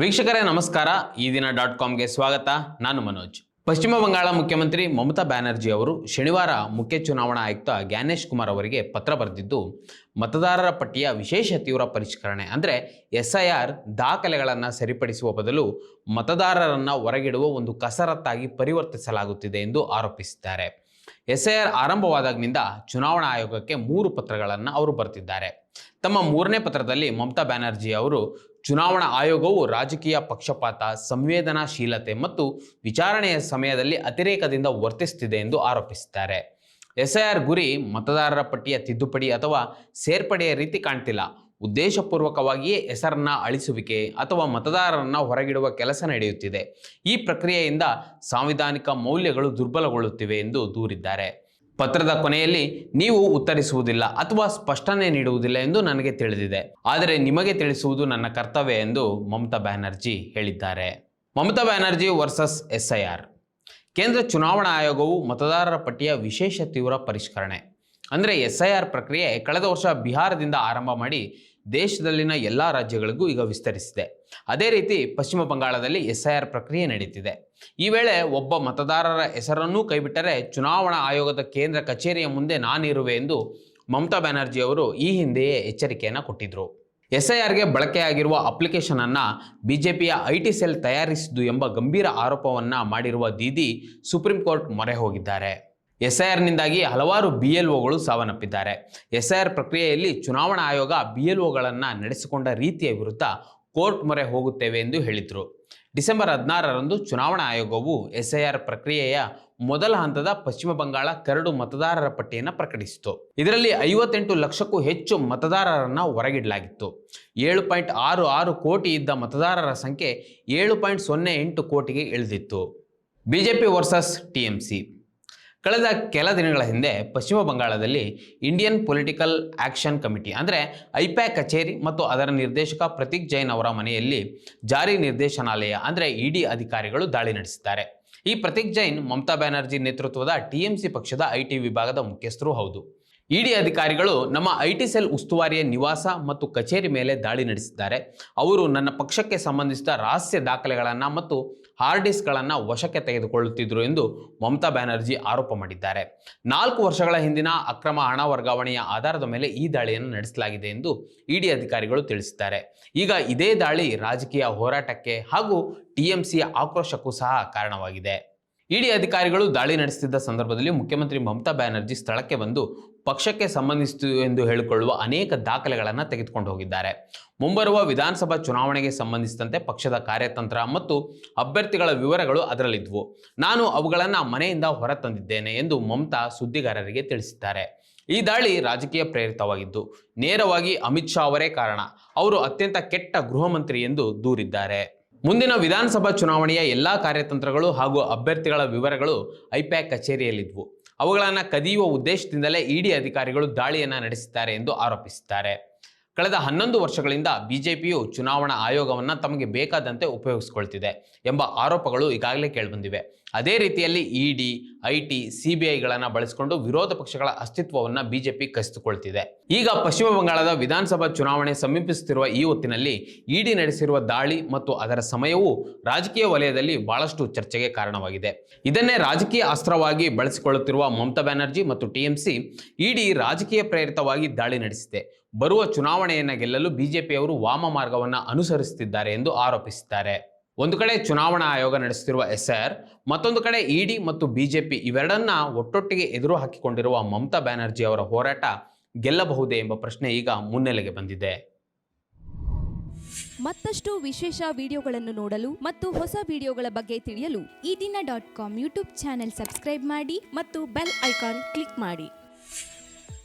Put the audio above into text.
ವೀಕ್ಷಕರೇ, ನಮಸ್ಕಾರ. ಈ ದಿನ ಡಾಟ್ ಕಾಮ್ಗೆ ಸ್ವಾಗತ. ನಾನು ಮನೋಜ್. ಪಶ್ಚಿಮ ಬಂಗಾಳ ಮುಖ್ಯಮಂತ್ರಿ ಮಮತಾ ಬ್ಯಾನರ್ಜಿ ಅವರು ಶನಿವಾರ ಮುಖ್ಯ ಚುನಾವಣಾ ಆಯುಕ್ತ ಜ್ಞಾನೇಶ್ ಕುಮಾರ್ ಅವರಿಗೆ ಪತ್ರ ಬರೆದಿದ್ದು, ಮತದಾರರ ಪಟ್ಟಿಯ ವಿಶೇಷ ತೀವ್ರ ಪರಿಷ್ಕರಣೆ ಅಂದರೆ ಎಸ್ಐಆರ್ ದಾಖಲೆಗಳನ್ನು ಸರಿಪಡಿಸುವ ಬದಲು ಮತದಾರರನ್ನು ಹೊರಗಿಡುವ ಒಂದು ಕಸರತ್ತಾಗಿ ಪರಿವರ್ತಿಸಲಾಗುತ್ತಿದೆ ಎಂದು ಆರೋಪಿಸಿದ್ದಾರೆ. ಎಸ್ ಐ ಆರ್ ಆರಂಭವಾದಾಗಿನಿಂದ ಚುನಾವಣಾ ಆಯೋಗಕ್ಕೆ ಮೂರು ಪತ್ರಗಳನ್ನು ಅವರು ಬರೆದಿದ್ದಾರೆ ತಮ್ಮ ಮೂರನೇ ಪತ್ರದಲ್ಲಿ ಮಮತಾ ಬ್ಯಾನರ್ಜಿ ಅವರು, ಚುನಾವಣಾ ಆಯೋಗವು ರಾಜಕೀಯ ಪಕ್ಷಪಾತ, ಸಂವೇದನಾಶೀಲತೆ ಮತ್ತು ವಿಚಾರಣೆಯ ಸಮಯದಲ್ಲಿ ಅತಿರೇಕದಿಂದ ವರ್ತಿಸುತ್ತಿದೆ ಎಂದು ಆರೋಪಿಸಿದ್ದಾರೆ. ಎಸ್ಐಆರ್ ಗುರಿ ಮತದಾರರ ಪಟ್ಟಿಯ ತಿದ್ದುಪಡಿ ಅಥವಾ ಸೇರ್ಪಡೆಯ ರೀತಿ ಕಾಣ್ತಿಲ್ಲ. ಉದ್ದೇಶಪೂರ್ವಕವಾಗಿಯೇ ಹೆಸರನ್ನ ಅಳಿಸುವಿಕೆ ಅಥವಾ ಮತದಾರರನ್ನ ಹೊರಗಿಡುವ ಕೆಲಸ ನಡೆಯುತ್ತಿದೆ. ಈ ಪ್ರಕ್ರಿಯೆಯಿಂದ ಸಾಂವಿಧಾನಿಕ ಮೌಲ್ಯಗಳು ದುರ್ಬಲಗೊಳ್ಳುತ್ತಿವೆ ಎಂದು ದೂರಿದ್ದಾರೆ. ಪತ್ರದ ಕೊನೆಯಲ್ಲಿ ನೀವು ಉತ್ತರಿಸುವುದಿಲ್ಲ ಅಥವಾ ಸ್ಪಷ್ಟನೆ ನೀಡುವುದಿಲ್ಲ ಎಂದು ನನಗೆ ತಿಳಿದಿದೆ. ಆದರೆ ನಿಮಗೆ ತಿಳಿಸುವುದು ನನ್ನ ಕರ್ತವ್ಯ ಎಂದು ಮಮತಾ ಬ್ಯಾನರ್ಜಿ ಹೇಳಿದ್ದಾರೆ. Mamata Banerjee versus SIR. ಕೇಂದ್ರ ಚುನಾವಣಾ ಆಯೋಗವು ಮತದಾರರ ಪಟ್ಟಿಯ ವಿಶೇಷ ತೀವ್ರ ಪರಿಷ್ಕರಣೆ. ಅಂದರೆ ಎಸ್ ಐ ಆರ್ ಪ್ರಕ್ರಿಯೆ ಕಳೆದ ವರ್ಷ ಬಿಹಾರದಿಂದ ಆರಂಭ ಮಾಡಿ ದೇಶದಲ್ಲಿನ ಎಲ್ಲ ರಾಜ್ಯಗಳಿಗೂ ಈಗ ವಿಸ್ತರಿಸಿದೆ. ಅದೇ ರೀತಿ ಪಶ್ಚಿಮ ಬಂಗಾಳದಲ್ಲಿ ಎಸ್ ಐ ಆರ್ ಪ್ರಕ್ರಿಯೆ ನಡೀತಿದೆ. ಈ ವೇಳೆ ಒಬ್ಬ ಮತದಾರರ ಹೆಸರನ್ನೂ ಕೈಬಿಟ್ಟರೆ ಚುನಾವಣಾ ಆಯೋಗದ ಕೇಂದ್ರ ಕಚೇರಿಯ ಮುಂದೆ ನಾನಿರುವೆ ಎಂದು ಮಮತಾ ಬ್ಯಾನರ್ಜಿ ಅವರು ಈ ಹಿಂದೆಯೇ ಎಚ್ಚರಿಕೆಯನ್ನು ಕೊಟ್ಟಿದ್ದರು ಎಸ್ ಐ ಆರ್ಗೆ ಬಳಕೆಯಾಗಿರುವ ಅಪ್ಲಿಕೇಶನ್ ಅನ್ನ ಬಿಜೆಪಿಯ ಐ ಟಿ ಸೆಲ್ ತಯಾರಿಸಿದ್ದು ಎಂಬ ಗಂಭೀರ ಆರೋಪವನ್ನ ಮಾಡಿರುವ ದೀದಿ ಸುಪ್ರೀಂ ಕೋರ್ಟ್ ಮೊರೆ ಹೋಗಿದ್ದಾರೆ. ಎಸ್ ಐ ಆರ್ನಿಂದಾಗಿ ಹಲವಾರು ಬಿ ಎಲ್ ಒಗಳು ಸಾವನ್ನಪ್ಪಿದ್ದಾರೆ. ಎಸ್ ಐ ಆರ್ ಪ್ರಕ್ರಿಯೆಯಲ್ಲಿ ಚುನಾವಣಾ ಆಯೋಗ ಬಿ ಎಲ್ ಒಗಳನ್ನು ನಡೆಸಿಕೊಂಡ ರೀತಿಯ ವಿರುದ್ಧ ಕೋರ್ಟ್ ಮೊರೆ ಹೋಗುತ್ತೇವೆ ಎಂದು ಹೇಳಿದರು. ಡಿಸೆಂಬರ್ ಹದಿನಾರರಂದು ಚುನಾವಣಾ ಆಯೋಗವು ಎಸ್ ಐ ಆರ್ ಪ್ರಕ್ರಿಯೆಯ ಮೊದಲ ಹಂತದ ಪಶ್ಚಿಮ ಬಂಗಾಳ ಕರಡು ಮತದಾರರ ಪಟ್ಟಿಯನ್ನು ಪ್ರಕಟಿಸಿತು. ಇದರಲ್ಲಿ ಐವತ್ತೆಂಟು ಲಕ್ಷಕ್ಕೂ ಹೆಚ್ಚು ಮತದಾರರನ್ನು ಹೊರಗಿಡಲಾಗಿತ್ತು. ಏಳು ಪಾಯಿಂಟ್ ಆರು ಆರು ಕೋಟಿ ಇದ್ದ ಮತದಾರರ ಸಂಖ್ಯೆ ಏಳು ಪಾಯಿಂಟ್ ಸೊನ್ನೆ ಎಂಟು ಕೋಟಿಗೆ ಇಳಿದಿತ್ತು. ಬಿಜೆಪಿ ವರ್ಸಸ್ ಟಿಎಂಸಿ ಕಳೆದ ಕೆಲ ದಿನಗಳ ಹಿಂದೆ ಪಶ್ಚಿಮ ಬಂಗಾಳದಲ್ಲಿ ಇಂಡಿಯನ್ ಪೊಲಿಟಿಕಲ್ ಆಕ್ಷನ್ ಕಮಿಟಿ ಅಂದರೆ ಐಪ್ಯಾಕ್ ಕಚೇರಿ ಮತ್ತು ಅದರ ನಿರ್ದೇಶಕ ಪ್ರತೀಕ್ ಜೈನ್ ಅವರ ಮನೆಯಲ್ಲಿ ಜಾರಿ ನಿರ್ದೇಶನಾಲಯ ಅಂದರೆ ಇಡಿ ಅಧಿಕಾರಿಗಳು ದಾಳಿ ನಡೆಸಿದ್ದಾರೆ. ಈ ಪ್ರತೀಕ್ ಜೈನ್ ಮಮತಾ ಬ್ಯಾನರ್ಜಿ ನೇತೃತ್ವದ ಟಿಎಂಸಿ ಪಕ್ಷದ ಐಟಿ ವಿಭಾಗದ ಮುಖ್ಯಸ್ಥರು ಹೌದು. ಇಡಿ ಅಧಿಕಾರಿಗಳು ನಮ್ಮ ಐ ಟಿ ಸೆಲ್ ಉಸ್ತುವಾರಿಯ ನಿವಾಸ ಮತ್ತು ಕಚೇರಿ ಮೇಲೆ ದಾಳಿ ನಡೆಸಿದ್ದಾರೆ. ಅವರು ನನ್ನ ಪಕ್ಷಕ್ಕೆ ಸಂಬಂಧಿಸಿದ ರಹಸ್ಯ ದಾಖಲೆಗಳನ್ನು ಮತ್ತು ಹಾರ್ಡ್ ಡಿಸ್ಕ್ಗಳನ್ನು ವಶಕ್ಕೆ ತೆಗೆದುಕೊಳ್ಳುತ್ತಿದ್ದರು ಎಂದು ಮಮತಾ ಬ್ಯಾನರ್ಜಿ ಆರೋಪ ಮಾಡಿದ್ದಾರೆ. ನಾಲ್ಕು ವರ್ಷಗಳ ಹಿಂದಿನ ಅಕ್ರಮ ಹಣ ವರ್ಗಾವಣೆಯ ಆಧಾರದ ಮೇಲೆ ಈ ದಾಳಿಯನ್ನು ನಡೆಸಲಾಗಿದೆ ಎಂದು ಇಡಿ ಅಧಿಕಾರಿಗಳು ತಿಳಿಸಿದ್ದಾರೆ. ಈಗ ಇದೇ ದಾಳಿ ರಾಜಕೀಯ ಹೋರಾಟಕ್ಕೆ ಹಾಗೂ ಟಿಎಂಸಿಯ ಆಕ್ರೋಶಕ್ಕೂ ಸಹ ಕಾರಣವಾಗಿದೆ. ಇಡಿ ಅಧಿಕಾರಿಗಳು ದಾಳಿ ನಡೆಸುತ್ತಿದ್ದ ಸಂದರ್ಭದಲ್ಲಿ ಮುಖ್ಯಮಂತ್ರಿ ಮಮತಾ ಬ್ಯಾನರ್ಜಿ ಸ್ಥಳಕ್ಕೆ ಬಂದು ಪಕ್ಷಕ್ಕೆ ಸಂಬಂಧಿಸಿತು ಎಂದು ಹೇಳಿಕೊಳ್ಳುವ ಅನೇಕ ದಾಖಲೆಗಳನ್ನು ತೆಗೆದುಕೊಂಡು ಹೋಗಿದ್ದಾರೆ. ಮುಂಬರುವ ವಿಧಾನಸಭಾ ಚುನಾವಣೆಗೆ ಸಂಬಂಧಿಸಿದಂತೆ ಪಕ್ಷದ ಕಾರ್ಯತಂತ್ರ ಮತ್ತು ಅಭ್ಯರ್ಥಿಗಳ ವಿವರಗಳು ಅದರಲ್ಲಿದ್ವು. ನಾನು ಅವುಗಳನ್ನು ಮನೆಯಿಂದ ಹೊರತಂದಿದ್ದೇನೆ ಎಂದು ಮಮತಾ ಸುದ್ದಿಗಾರರಿಗೆ ತಿಳಿಸಿದ್ದಾರೆ. ಈ ದಾಳಿ ರಾಜಕೀಯ ಪ್ರೇರಿತವಾಗಿದ್ದು, ನೇರವಾಗಿ ಅಮಿತ್ ಶಾ ಅವರೇ ಕಾರಣ. ಅವರು ಅತ್ಯಂತ ಕೆಟ್ಟ ಗೃಹ ಮಂತ್ರಿ ಎಂದು ದೂರಿದ್ದಾರೆ. ಮುಂದಿನ ವಿಧಾನಸಭಾ ಚುನಾವಣೆಯ ಎಲ್ಲ ಕಾರ್ಯತಂತ್ರಗಳು ಹಾಗೂ ಅಭ್ಯರ್ಥಿಗಳ ವಿವರಗಳು ಐಪ್ಯಾಕ್ ಕಚೇರಿಯಲ್ಲಿದ್ವು. ಅವುಗಳನ್ನು ಕದಿಯುವ ಉದ್ದೇಶದಿಂದಲೇ ಇಡಿ ಅಧಿಕಾರಿಗಳು ದಾಳಿಯನ್ನು ನಡೆಸಿದ್ದಾರೆ ಎಂದು ಆರೋಪಿಸಿದ್ದಾರೆ. ಕಳೆದ ಹನ್ನೊಂದು ವರ್ಷಗಳಿಂದ ಬಿಜೆಪಿಯು ಚುನಾವಣಾ ಆಯೋಗವನ್ನು ತಮಗೆ ಬೇಕಾದಂತೆ ಉಪಯೋಗಿಸಿಕೊಳ್ತಿದೆ ಎಂಬ ಆರೋಪಗಳು ಈಗಾಗಲೇ ಕೇಳಿಬಂದಿವೆ. ಅದೇ ರೀತಿಯಲ್ಲಿ ED I T C B ಐಗಳನ್ನು ಬಳಸಿಕೊಂಡು ವಿರೋಧ ಪಕ್ಷಗಳ ಅಸ್ತಿತ್ವವನ್ನು ಬಿಜೆಪಿ ಕಸಿದುಕೊಳ್ತಿದೆ. ಈಗ ಪಶ್ಚಿಮ ಬಂಗಾಳದ ವಿಧಾನಸಭಾ ಚುನಾವಣೆ ಸಮೀಪಿಸುತ್ತಿರುವ ಈ ಹೊತ್ತಿನಲ್ಲಿ ಇಡಿ ನಡೆಸಿರುವ ದಾಳಿ ಮತ್ತು ಅದರ ಸಮಯವು ರಾಜಕೀಯ ವಲಯದಲ್ಲಿ ಬಹಳಷ್ಟು ಚರ್ಚೆಗೆ ಕಾರಣವಾಗಿದೆ. ಇದನ್ನೇ ರಾಜಕೀಯ ಅಸ್ತ್ರವಾಗಿ ಬಳಸಿಕೊಳ್ಳುತ್ತಿರುವ ಮಮತಾ ಬ್ಯಾನರ್ಜಿ ಮತ್ತು ಟಿಎಂಸಿ ಇಡಿ ರಾಜಕೀಯ ಪ್ರೇರಿತವಾಗಿ ದಾಳಿ ನಡೆಸಿದೆ. ಬರುವ ಚುನಾವಣೆಯನ್ನು ಗೆಲ್ಲಲು ಬಿಜೆಪಿಯವರು ವಾಮ ಮಾರ್ಗವನ್ನು ಅನುಸರಿಸುತ್ತಿದ್ದಾರೆ ಎಂದು ಆರೋಪಿಸಿದ್ದಾರೆ. ಒಂದು ಕಡೆ ಚುನಾವಣಾ ಆಯೋಗ ನಡೆಸುತ್ತಿರುವ ಎಸ್ಆರ್, ಮತ್ತೊಂದು ಕಡೆ ಇಡಿ ಮತ್ತು ಬಿಜೆಪಿ ಇವೆರಡನ್ನ ಒಟ್ಟೊಟ್ಟಿಗೆ ಎದುರು ಹಾಕಿಕೊಂಡಿರುವ ಮಮತಾ ಬ್ಯಾನರ್ಜಿ ಅವರ ಹೋರಾಟ ಗೆಲ್ಲಬಹುದೇ ಎಂಬ ಪ್ರಶ್ನೆ ಈಗ ಮುನ್ನೆಲೆಗೆ ಬಂದಿದೆ. ಮತ್ತಷ್ಟು ವಿಶೇಷ ವಿಡಿಯೋಗಳನ್ನು ನೋಡಲು ಮತ್ತು ಹೊಸ ವಿಡಿಯೋಗಳ ಬಗ್ಗೆ ತಿಳಿಯಲು Ee Dina dot com YouTube channel subscribe ಮಾಡಿ ಮತ್ತು ಬೆಲ್ ಐಕಾನ್ ಕ್ಲಿಕ್ ಮಾಡಿ.